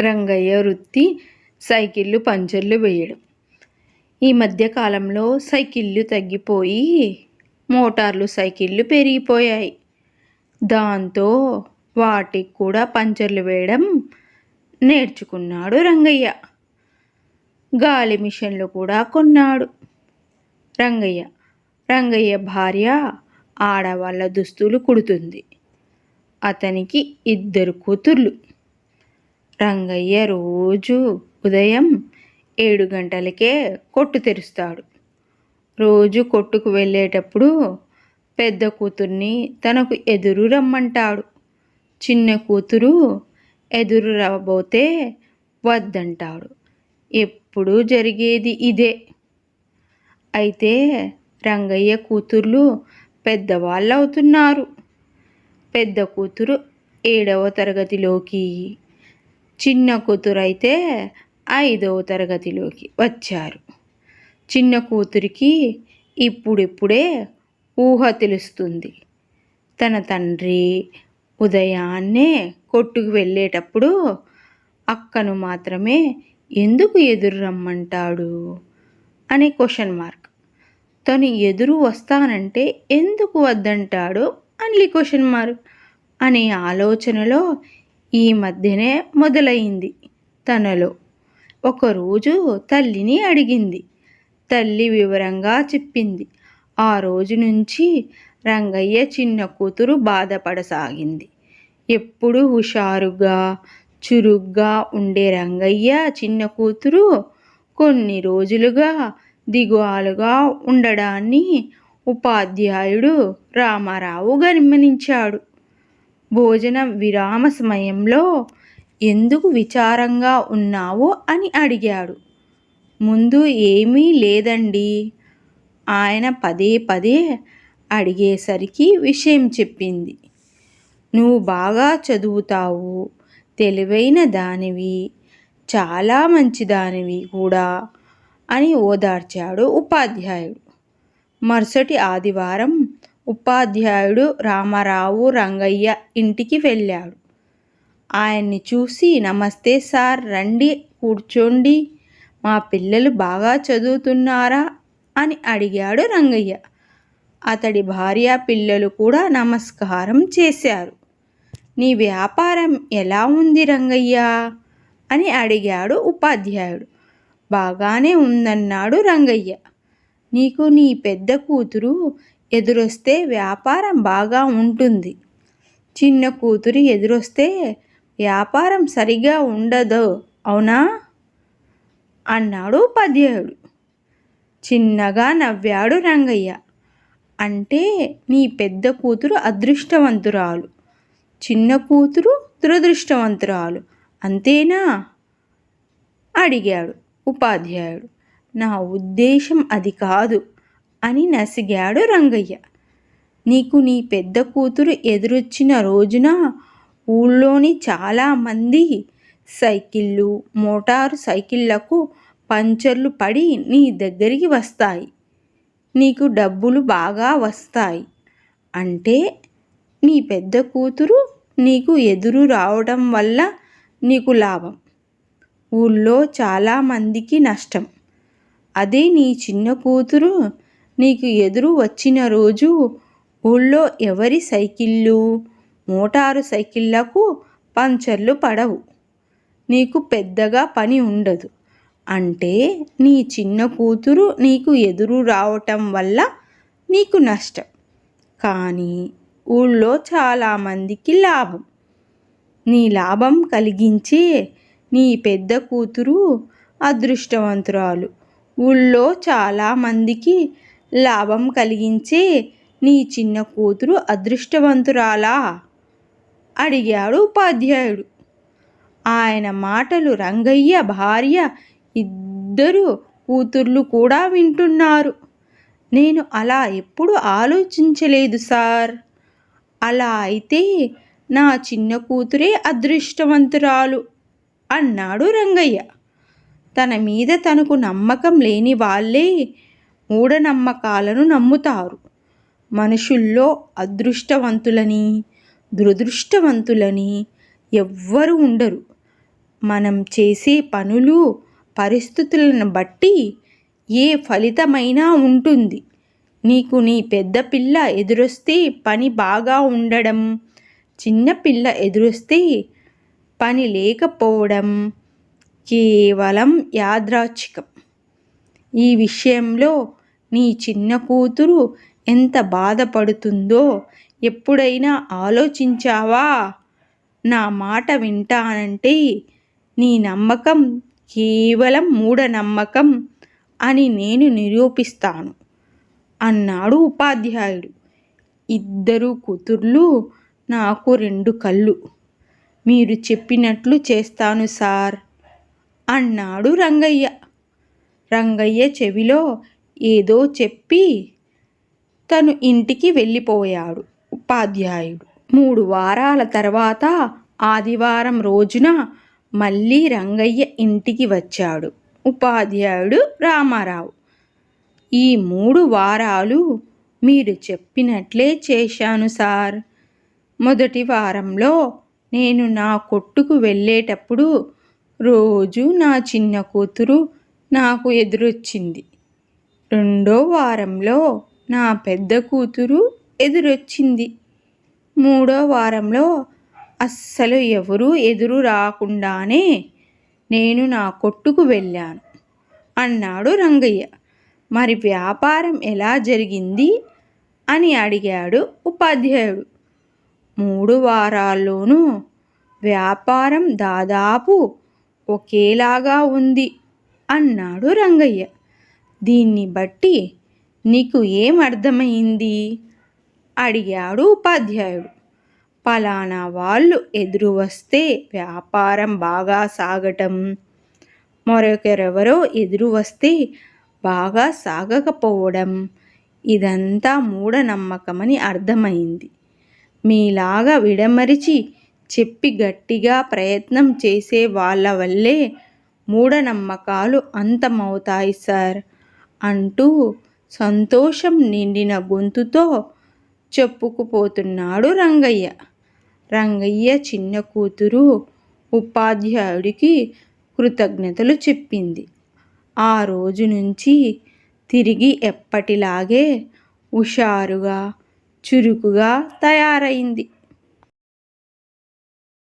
రంగయ్య వృత్తి సైకిళ్ళు పంచర్లు వేయడం. ఈ మధ్య కాలంలో సైకిళ్ళు తగ్గిపోయి మోటార్లు సైకిళ్ళు పెరిగిపోయాయి. దాంతో వాటికి కూడా పంచర్లు వేయడం నేర్చుకున్నాడు రంగయ్య. గాలి మిషన్లు కూడా కొన్నాడు రంగయ్య. రంగయ్య భార్య ఆడవాళ్ళ దుస్తులు కుడుతుంది. అతనికి ఇద్దరు కూతుర్లు. రంగయ్య రోజు ఉదయం ఏడు గంటలకే కొట్టు తెరుస్తాడు. రోజు కొట్టుకు వెళ్ళేటప్పుడు పెద్ద కూతుర్ని తనకు ఎదురు రమ్మంటాడు. చిన్న కూతురు ఎదురు రాబోతే వద్దంటాడు. ఎప్పుడు జరిగేది ఇదే. అయితే రంగయ్య కూతుర్లు పెద్దవాళ్ళు అవుతున్నారు పెద్ద కూతురు ఏడవ తరగతిలోకి చిన్న కూతురైతే ఐదవ తరగతిలోకి వచ్చారు. చిన్న కూతురికి ఇప్పుడిప్పుడే ఊహ తెలుస్తుంది. తన తండ్రి ఉదయాన్నే కొట్టుకు వెళ్ళేటప్పుడు అక్కను మాత్రమే ఎందుకు ఎదురు రమ్మంటాడు? అనే క్వశ్చన్ మార్క్. తను ఎదురు వస్తానంటే ఎందుకు వద్దంటాడు అని క్వశ్చన్ మార్క్. అనే ఆలోచనలో ఈ మధ్యనే మొదలైంది తనలో. ఒకరోజు తల్లిని అడిగింది. తల్లి వివరంగా చెప్పింది. ఆ రోజు నుంచి రంగయ్య చిన్న కూతురు బాధపడసాగింది. ఎప్పుడు హుషారుగా చురుగ్గా ఉండే రంగయ్య చిన్న కూతురు కొన్ని రోజులుగా దిగువాలుగా ఉండడాన్ని ఉపాధ్యాయుడు రామారావు గమనించాడు. భోజన విరామ సమయంలో ఎందుకు విచారంగా ఉన్నావో అని అడిగాడు. ముందు ఏమీ లేదండి? ఆయన పదే పదే అడిగేసరికి విషయం చెప్పింది. నువ్వు బాగా చదువుతావు తెలివైన దానివి చాలా మంచిదానివి కూడా అని ఓదార్చాడు ఉపాధ్యాయుడు. మరుసటి ఆదివారం ఉపాధ్యాయుడు రామారావు రంగయ్య ఇంటికి వెళ్ళాడు. ఆయన్ని చూసి నమస్తే సార్ రండి కూర్చోండి. మా పిల్లలు బాగా చదువుతున్నారా? అని అడిగాడు రంగయ్య. అతడి భార్య పిల్లలు కూడా నమస్కారం చేశారు. నీ వ్యాపారం ఎలా ఉంది రంగయ్య? అని అడిగాడు ఉపాధ్యాయుడు. బాగానే ఉందన్నాడు రంగయ్య. నీకు నీ పెద్ద కూతురు ఎదురొస్తే వ్యాపారం బాగా ఉంటుంది. చిన్న కూతురు ఎదురొస్తే వ్యాపారం సరిగా ఉండదు అవునా? అన్నాడు ఉపాధ్యాయుడు. చిన్నగా నవ్వాడు రంగయ్య. అంటే నీ పెద్ద కూతురు అదృష్టవంతురాలు. చిన్న కూతురు దురదృష్టవంతురాలు. అంతేనా? అడిగాడు ఉపాధ్యాయుడు. నా ఉద్దేశం అది కాదు. అని నసిగాడు రంగయ్య. నీకు నీ పెద్ద కూతురు ఎదురొచ్చిన రోజున ఊళ్ళోని చాలామంది సైకిళ్ళు మోటారు సైకిళ్ళకు పంచర్లు పడి నీ దగ్గరికి వస్తాయి. నీకు డబ్బులు బాగా వస్తాయి. అంటే నీ పెద్ద కూతురు నీకు ఎదురు రావడం వల్ల నీకు లాభం. ఊళ్ళో చాలామందికి నష్టం. అదే నీ చిన్న కూతురు నీకు ఎదురు వచ్చిన రోజు ఊళ్ళో ఎవరి సైకిళ్ళు? మోటారు సైకిళ్ళకు పంచర్లు పడవు. నీకు పెద్దగా పని ఉండదు. అంటే నీ చిన్న కూతురు నీకు ఎదురు రావటం వల్ల నీకు నష్టం. కానీ ఊళ్ళో చాలామందికి లాభం. నీ లాభం కలిగించే నీ పెద్ద కూతురు అదృష్టవంతురాలు. ఊళ్ళో చాలామందికి లాభం కలిగించే నీ చిన్న కూతురు అదృష్టవంతురాలా? అడిగాడు ఉపాధ్యాయుడు. ఆయన మాటలు రంగయ్య భార్య ఇద్దరు కూతుర్లు కూడా వింటున్నారు. నేను అలా ఎప్పుడు ఆలోచించలేదు సార్. అలా అయితే నా చిన్న కూతురే అదృష్టవంతురాలు అన్నాడు రంగయ్య. తన మీద తనకు నమ్మకం లేని వాళ్ళే మూఢనమ్మకాలను నమ్ముతారు. మనుషుల్లో అదృష్టవంతులని దురదృష్టవంతులని ఎవ్వరు ఉండరు. మనం చేసే పనులు పరిస్థితులను బట్టి ఏ ఫలితమైనా ఉంటుంది. నీకు నీ పెద్ద పిల్ల ఎదురొస్తే పని బాగా ఉండడం చిన్న పిల్ల ఎదురొస్తే పని లేకపోవడం కేవలం యాద్రాచ్ఛికం ఈ విషయంలో నీ చిన్న కూతురు ఎంత బాధపడుతుందో ఎప్పుడైనా ఆలోచించావా? నా మాట వింటానంటే నీ నమ్మకం కేవలం మూఢనమ్మకం అని నేను నిరూపిస్తాను అన్నాడు ఉపాధ్యాయుడు. ఇద్దరు కూతుర్లు నాకు రెండు కళ్ళు. మీరు చెప్పినట్లు చేస్తాను సార్ అన్నాడు రంగయ్య. రంగయ్య చెవిలో ఏదో చెప్పి తను ఇంటికి వెళ్ళిపోయాడు ఉపాధ్యాయుడు. మూడు వారాల తర్వాత ఆదివారం రోజున మళ్ళీ రంగయ్య ఇంటికి వచ్చాడు. ఉపాధ్యాయుడు రామారావు ఈ మూడు వారాలు మీరు చెప్పినట్లే చేశాను సార్. మొదటి వారంలో నేను నా కొట్టుకు వెళ్ళేటప్పుడు రోజు నా చిన్న కూతురు నాకు ఎదురొచ్చింది. రెండో వారంలో నా పెద్ద కూతురు ఎదురొచ్చింది. మూడో వారంలో అస్సలు ఎవరూ ఎదురు రాకుండానే నేను నా కొట్టుకు వెళ్ళాను అన్నాడు రంగయ్య. మరి వ్యాపారం ఎలా జరిగింది అని అడిగాడు ఉపాధ్యాయుడు. మూడు వారాల్లోనూ వ్యాపారం దాదాపు ఒకేలాగా ఉంది అన్నాడు రంగయ్య. దీన్ని బట్టి నీకు ఏం అర్థమైంది? అడిగాడు ఉపాధ్యాయుడు. పలానా వాళ్ళు ఎదురు వస్తే వ్యాపారం బాగా సాగటం. మరొకరెవరో ఎదురు వస్తే బాగా సాగకపోవడం. ఇదంతా మూఢనమ్మకమని అర్థమైంది. మీలాగా విడమరిచి చెప్పి గట్టిగా ప్రయత్నం చేసే వాళ్ళ వల్లే మూఢనమ్మకాలు అంతమవుతాయి సార్. అంటూ సంతోషం నిండిన గొంతుతో చెప్పుకుపోతున్నాడు రంగయ్య. రంగయ్య చిన్న కూతురు ఉపాధ్యాయుడికి కృతజ్ఞతలు చెప్పింది. ఆ రోజు నుంచి తిరిగి ఎప్పటిలాగే హుషారుగా చురుకుగా తయారైంది.